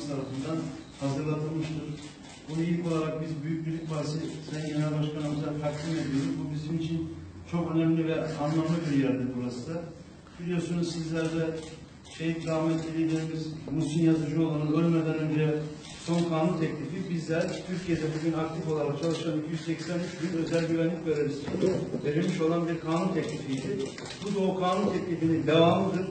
tarafından hazırlatılmıştır. Bunu ilk olarak biz Büyük Birlik Partisi Sayın Genel Başkanımıza takdim ediyoruz. Bu bizim için çok önemli ve anlamlı bir yerdir burası da. Biliyorsunuz sizler de şehit rahmetli liderimiz Muhsin Yazıcıoğlu'nun ölmeden önce son kanun teklifi bizler Türkiye'de bugün aktif olarak çalışan 283 bin özel güvenlik görevlisine verilmiş olan bir kanun teklifiydi. Bu da o kanun teklifinin devamıdır.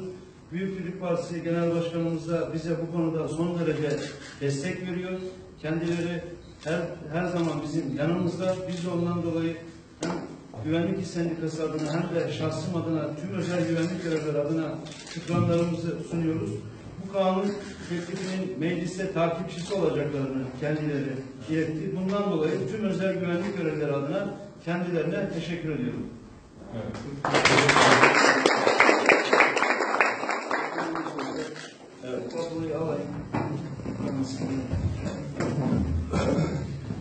Büyük Birlik Partisi Genel Başkanımız da bize bu konuda son derece destek veriyor. Kendileri her, her zaman bizim yanımızda. Biz de ondan dolayı hem Güvenlik İş Sendikası adına hem de şahsım adına tüm özel güvenlik görevlileri adına şükranlarımızı sunuyoruz. Bu kanun teklifinin mecliste takipçisi olacaklarını kendileri iletti. Bundan dolayı tüm özel güvenlik görevlileri adına kendilerine teşekkür ediyorum. Evet, alayım.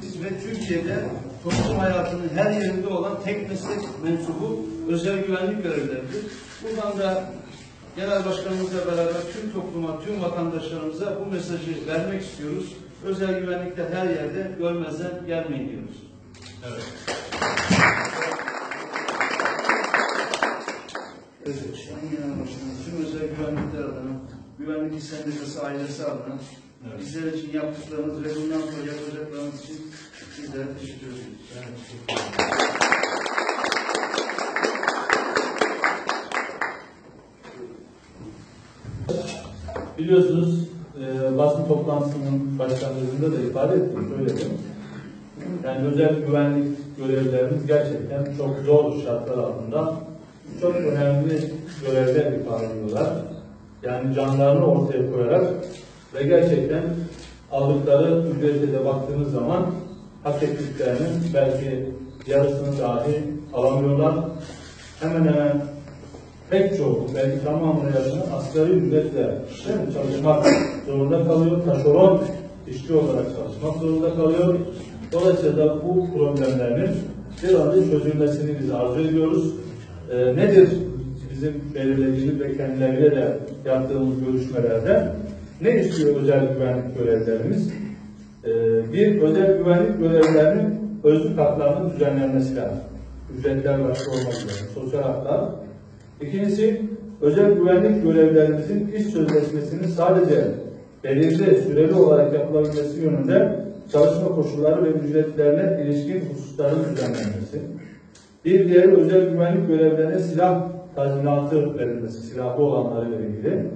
Biz ve Türkiye'de toplum hayatının her yerinde olan tek meslek mensubu özel güvenlik görevlileridir. Buradan da Genel Başkanımızla beraber tüm topluma, tüm vatandaşlarımıza bu mesajı vermek istiyoruz. Özel güvenlikte her yerde görmezden gelmeyin diyoruz. Evet, Sayın Genel Başkanım, tüm özel güvenlikler adına, Güvenlik Sendikası ailesi adına bizler için yaptıklarınız ve bundan sonra yapacaklarınız için sizlere teşekkür ediyoruz. Biliyorsunuz e, basın toplantısının başlangıcında da ifade ettim, söyledim. Yani özel güvenlik görevlilerimiz gerçekten çok zor şartlar altında çok önemli görevler ifade ediyorlar. Yani canlarını ortaya koyarak ve gerçekten aldıkları ücrete de baktığınız zaman hak ettiklerinin belki yarısını dahi alamıyorlar. Hemen hemen pek çoğu, belki tamamı yaşını asgari ücretle değil mi, çalışmak zorunda kalıyor. Taşeron işçi olarak çalışmak zorunda kalıyor. Dolayısıyla bu problemlerin bir an çözülmesini biz arzu ediyoruz. Ee, nedir bizim belirlediğimiz ve kendileriyle de yaptığımız görüşmelerde ne istiyor özel güvenlik görevlerimiz? Ee, bir, özel güvenlik görevlilerinin özlük haklarının düzenlenmesi lazım. Ücretler başta olmak üzere, sosyal haklar. İkincisi, özel güvenlik görevlerimizin iş sözleşmesinin sadece belirli süreli olarak yapılabilmesi yönünde çalışma koşulları ve ücretlerine ilişkin hususların düzenlenmesi. Bir diğeri özel güvenlik görevlerine silah tazminatı verilmesi, silahlı olanlarıyla ilgili.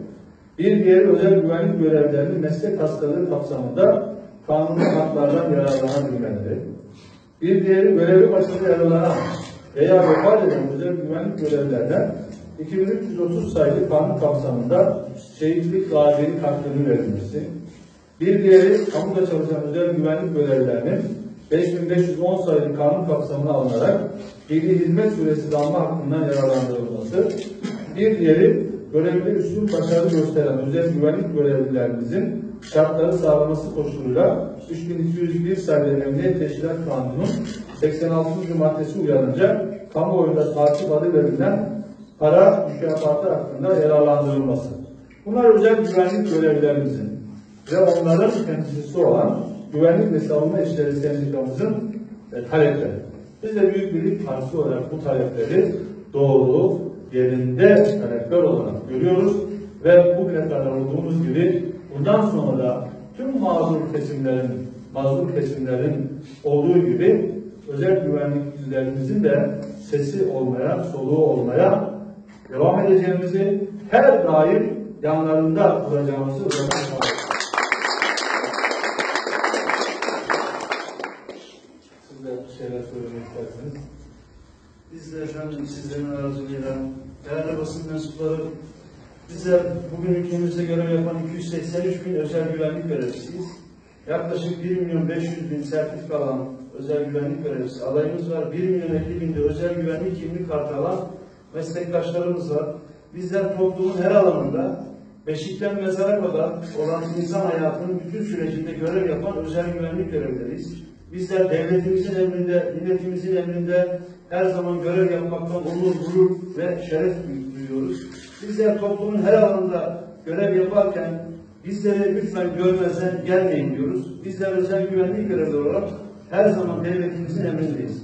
Bir diğeri özel güvenlik görevlerinin meslek hastalığı kapsamında kanuni haklardan yararlanabilmeleri. Bir diğeri görevi başında yaralanan veya vefat eden özel güvenlik görevlilerine 2330 sayılı kanun kapsamında şehitlik gazilik hakkının verilmesi. Bir diğeri kamuda çalışan özel güvenlik görevlilerinin 5510 sayılı kanun kapsamına alınarak dini hizmet süresi damla hakkından yararlandırılması. Bir diğeri görevli üstün başarı gösteren özel güvenlik görevlilerimizin şartları sağlaması koşuluyla 3201 sayılı Emniyet Teşkilat Kanunu'nun 86. maddesi uyarınca kamuoyunda takip adı verilen para mükafatı hakkında yararlandırılması. Bunlar özel güvenlik görevlilerimizin ve onların temsilcisi olan Güvenlik ve Savunma İşleri Sendikamızın e, talepleri. Biz de Büyük Birlik Partisi olarak bu talepleri doğru, yerinde talepler olarak görüyoruz ve bugüne kadar olduğumuz gibi bundan sonra da tüm mağdur kesimlerin, mazlum kesimlerin olduğu gibi özel güvenlikçilerimizin de sesi olmaya, soluğu olmaya devam edeceğimizi her daim yanlarında duracağımızı Biz de efendim sizlerin aracılığıyla değerli basın mensupları bizler bugün ülkemizde görev yapan 283 bin özel güvenlik görevlisiyiz. Yaklaşık 1 milyon 500 bin sertifika alan özel güvenlik görevlisi adayımız var. 1 milyon 50 bin de özel güvenlik kimlik kartı alan meslektaşlarımız var. Bizler toplumun her alanında beşikten mezara kadar olan insan hayatının bütün sürecinde görev yapan özel güvenlik görevleriyiz. Bizler devletimizin emrinde, milletimizin emrinde her zaman görev yapmaktan onur, gurur ve şeref duyuyoruz. Bizler toplumun her alanında görev yaparken Bizleri lütfen görmezden gelmeyin diyoruz. Bizler özel güvenlik görevlileri olarak her zaman devletimizin emrindeyiz.